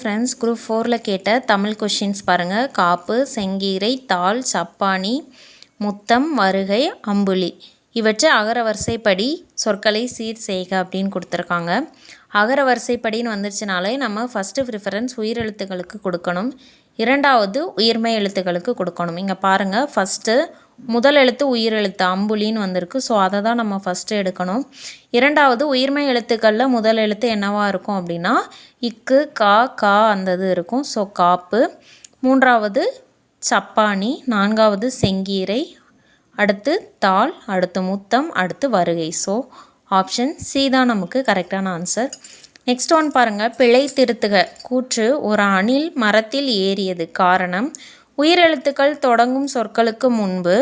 Friends group ஃபோரில் கேட்ட Tamil questions பாருங்கள் காப்பு செங்கீரை தாள் சப்பானி முத்தம் வருகை அம்புலி. இவற்றை அகர வரிசைப்படி சொற்களை சீர் செய்க அப்படின்னு கொடுத்துருக்காங்க. அகர வரிசைப்படின்னு வந்துருச்சுனாலே நம்ம ஃபஸ்ட்டு ப்ரிஃபரன்ஸ் உயிரெழுத்துக்களுக்கு கொடுக்கணும். இரண்டாவது உயிர்மை எழுத்துக்களுக்கு கொடுக்கணும். இங்கே பாருங்கள் ஃபஸ்ட்டு முதல் எழுத்து உயிர் எழுத்து அம்புலின்னு வந்திருக்கு. ஸோ அதை தான் நம்ம ஃபஸ்ட்டு எடுக்கணும். இரண்டாவது உயிர்மை எழுத்துக்களில் முதல் எழுத்து என்னவாக இருக்கும் அப்படின்னா இக்கு கா கா அந்த இது இருக்கும். ஸோ காப்பு. மூன்றாவது சப்பானி. நான்காவது செங்கீரை. அடுத்து தாள் அடுத்து முத்தம் அடுத்து வருகை. ஸோ ஆப்ஷன் சி தான் நமக்கு கரெக்டான ஆன்சர் நெக்ஸ்ட் ஒன் பாருங்கள் பிழை திருத்துக. கூற்று ஒரு அணில் மரத்தில் ஏறியது காரணம். உயிரெழுத்துக்கள் தொடங்கும் சொற்களுக்கு முன்பு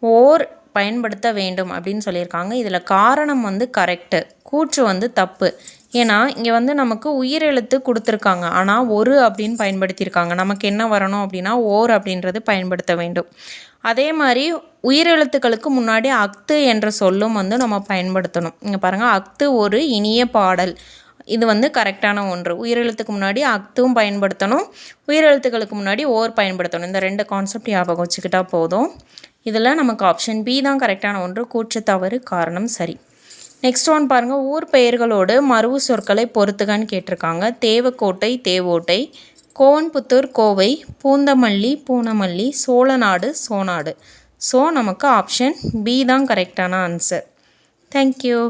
ஓர் பயன்படுத்த வேண்டும் அப்படின்னு சொல்லியிருக்காங்க. இதில் காரணம் வந்து கரெக்டு கூற்று வந்து தப்பு. ஏன்னா இங்கே வந்து நமக்கு உயிரெழுத்து கொடுத்துருக்காங்க. ஆனால் ஒரு அப்படின்னு பயன்படுத்தியிருக்காங்க. நமக்கு என்ன வரணும் அப்படின்னா ஓர் அப்படின்றது பயன்படுத்த வேண்டும். அதே மாதிரி உயிரெழுத்துக்களுக்கு முன்னாடி அக்து என்ற சொல்லும் வந்து நம்ம பயன்படுத்தணும். இங்கே பாருங்கள் அக்து ஒரு இனிய பாடல். இது வந்து கரெக்டான ஒன்று. உயிரெழுத்துக்கு முன்னாடி அத்தும் பயன்படுத்தணும். உயிரெழுத்துக்களுக்கு முன்னாடி ஓர் பயன்படுத்தணும். இந்த ரெண்டு கான்செப்ட் ஞாபகம் வச்சுக்கிட்டால் போதும். இதில் நமக்கு ஆப்ஷன் பி தான் கரெக்டான ஒன்று. கூற்று தவறு காரணம் சரி. நெக்ஸ்ட் ஒன் பாருங்கள் ஊர் பெயர்களோடு மருவு சொற்களை பொறுத்துகன்னு கேட்டிருக்காங்க. தேவக்கோட்டை தேவோட்டை கோவன்புத்தூர் கோவை பூந்தமல்லி பூனமல்லி சோழநாடு சோனாடு. ஸோ நமக்கு ஆப்ஷன் பி தான் கரெக்டான ஆன்சர் தேங்க்யூ